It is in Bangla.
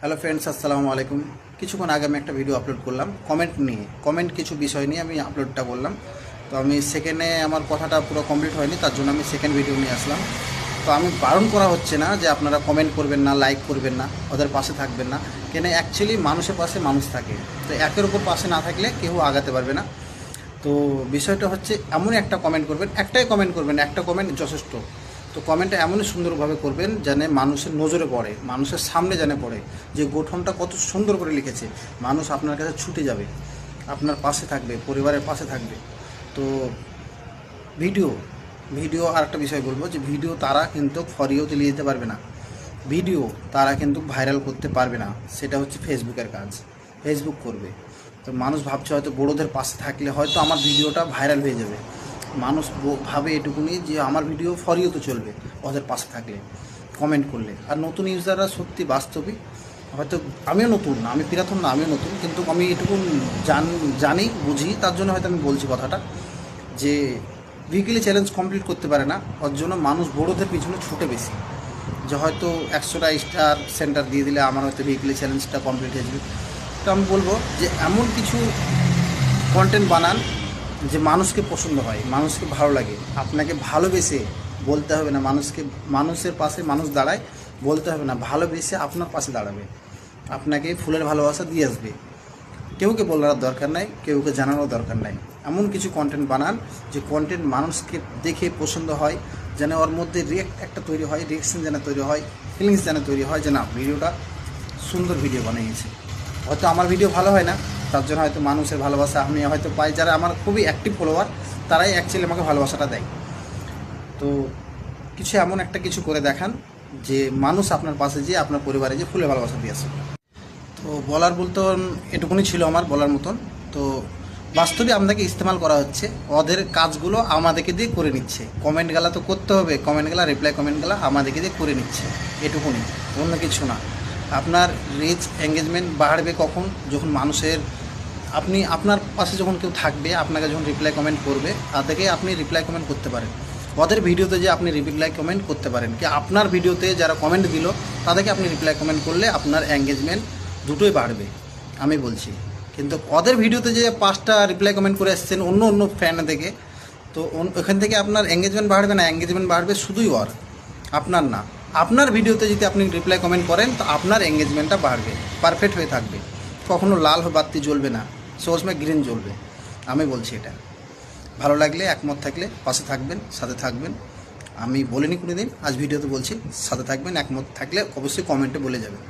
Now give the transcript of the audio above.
হ্যালো ফ্রেন্ডস আসসালামু আলাইকুম। কিছুক্ষণ আগে আমি একটা ভিডিও আপলোড করলাম কমেন্ট নিয়ে। কমেন্ট কিছু বিষয় নিয়ে আমি আপলোডটা করলাম তো আমি সেকেন্ডে আমার কথাটা পুরো কমপ্লিট হয়নি, তার জন্য আমি সেকেন্ড ভিডিও নিয়ে আসলাম। তো আমি বারণ করা হচ্ছে না যে আপনারা কমেন্ট করবেন না লাইক করবেন না, ওদের পাশে থাকবেন না। কেন অ্যাকচুয়ালি মানুষের পাশে মানুষ থাকে। তো একের উপর পাশে না থাকলে কেউ আগাতে পারবে না। তো বিষয়টা হচ্ছে এমন একটা কমেন্ট করবেন, একটাই কমেন্ট করবেন, একটা কমেন্ট যথেষ্ট। তো কমেন্টটা এমনই সুন্দরভাবে করবেন যেন মানুষের নজরে পড়ে, মানুষের সামনে যেন পড়ে, যে গঠনটা কত সুন্দর করে লিখেছে, মানুষ আপনার কাছে ছুটে যাবে, আপনার পাশে থাকবে, পরিবারের পাশে থাকবে। তো ভিডিও ভিডিও আর একটা বিষয় বলব যে ভিডিও তারা কিন্তু ফরিও চালিয়ে যেতে পারবে না। ভিডিও তারা কিন্তু ভাইরাল করতে পারবে না, সেটা হচ্ছে ফেসবুকের কাজ। ফেসবুক করবে। তো মানুষ ভাবছে হয়তো বড়োদের পাশে থাকলে হয়তো আমার ভিডিওটা ভাইরাল হয়ে যাবে। মানুষ ভাবে এটুকুনি যে আমার ভিডিও ফরিও তো চলবে, ওদের পাশে থাকলে কমেন্ট করলে। আর নতুন ইউজাররা সত্যি বাস্তবিক হয়তো আমিও নতুন না, আমি প্রথম না, আমিও নতুন, কিন্তু আমি এটুকু জান জানি, বুঝি, তার জন্য হয়তো আমি বলছি কথাটা, যে উইকলি চ্যালেঞ্জ কমপ্লিট করতে পারে না, ওর জন্য মানুষ বড়োদের পিছনে ছুটে বেশি। যে হয়তো একশোটা স্টার সেন্টার দিয়ে দিলে আমার হয়তো উইকলি চ্যালেঞ্জটা কমপ্লিট হয়ে যাবে। তো আমি বলব যে এমন কিছু কন্টেন্ট বানান যে মানুষকে পছন্দ হয়, মানুষকে ভালো লাগে। আপনাকে ভালোবেসে বলতে হবে না, মানুষকে, মানুষের পাশে মানুষ দাঁড়ায়, বলতে হবে না, ভালোবেসে আপনার পাশে দাঁড়াবে। আপনাকে ফুলের ভালোবাসা দিয়ে আসবে। কেউকে বলার দরকার নাই কেউকে জানানোর দরকার নাই। এমন কিছু কন্টেন্ট বানান, যে কন্টেন্ট মানুষকে দেখে পছন্দ হয়, যেন ওর মধ্যে রিয়েক্ট একটা তৈরি হয় রিয়েকশন যেন তৈরি হয় ফিলিংস যেন তৈরি হয় যে না ভিডিওটা সুন্দর ভিডিও বানিয়েছে। হয়তো আমার ভিডিও ভালো হয় না তার জন্য হয়তো মানুষের ভালোবাসা, আমি হয়তো পাই, যারা আমার খুবই অ্যাক্টিভ ফলোয়ার তারাই অ্যাকচুয়ালি আমাকে ভালোবাসাটা দেয়। তো কিছু এমন একটা কিছু করে দেখান, যে মানুষ আপনার পাশে যে আপনার পরিবারে যে ফুলে ভালোবাসা দিয়ে আসে। তো বলার বলতে এটুকুনি ছিল আমার বলার মতন। তো বাস্তবে আপনাকে ইস্তেমাল করা হচ্ছে, ওদের কাজগুলো আমাদেরকে দিয়ে করে নিচ্ছে। কমেন্ট গেলা তো করতে হবে কমেন্ট গেলা রিপ্লাই কমেন্ট গেলা আমাদেরকে দিয়ে করে নিচ্ছে। এটুকুনি, অন্য কিছু না। আপনার রিচ এঙ্গেজমেন্ট বাড়বে কখন? যখন মানুষের, আপনি, আপনার পাশে যখন কেউ থাকবে, আপনাকে যখন রিপ্লাই কমেন্ট করবে তাদেরকে আপনি রিপ্লাই কমেন্ট করতে পারেন। ওদের ভিডিওতে যে আপনি রিপ্লাই কমেন্ট করতে পারেন, কি আপনার ভিডিওতে যারা কমেন্ট দিল, তাদেরকে আপনি রিপ্লাই কমেন্ট করলে আপনার এঙ্গেজমেন্ট দুটোই বাড়বে, আমি বলছি। কিন্তু ওদের ভিডিওতে যে পাঁচটা রিপ্লাই কমেন্ট করে এসছেন অন্য অন্য ফ্যান থেকে, তো ওখান থেকে আপনার এঙ্গেজমেন্ট বাড়বে না, এঙ্গেজমেন্ট বাড়বে শুধুই ওর, আপনার না। আপনার ভিডিওতে যদি আপনি রিপ্লাই কমেন্ট করেন, তো আপনার এঙ্গেজমেন্টটা বাড়বে পারফেক্ট হয়ে থাকবে। কখনো লাল বাতি জ্বলবে না সবসময় গ্রিন জ্বলবে, আমি বলছি এটা। ভালো লাগলে, একমত থাকলে পাশে থাকবেন, সাথে থাকবেন। আমি বলিনি কোনো দিন আজ ভিডিওতে বলছি, সাথে থাকবেন, একমত থাকলে অবশ্যই কমেন্টে বলে যাবেন।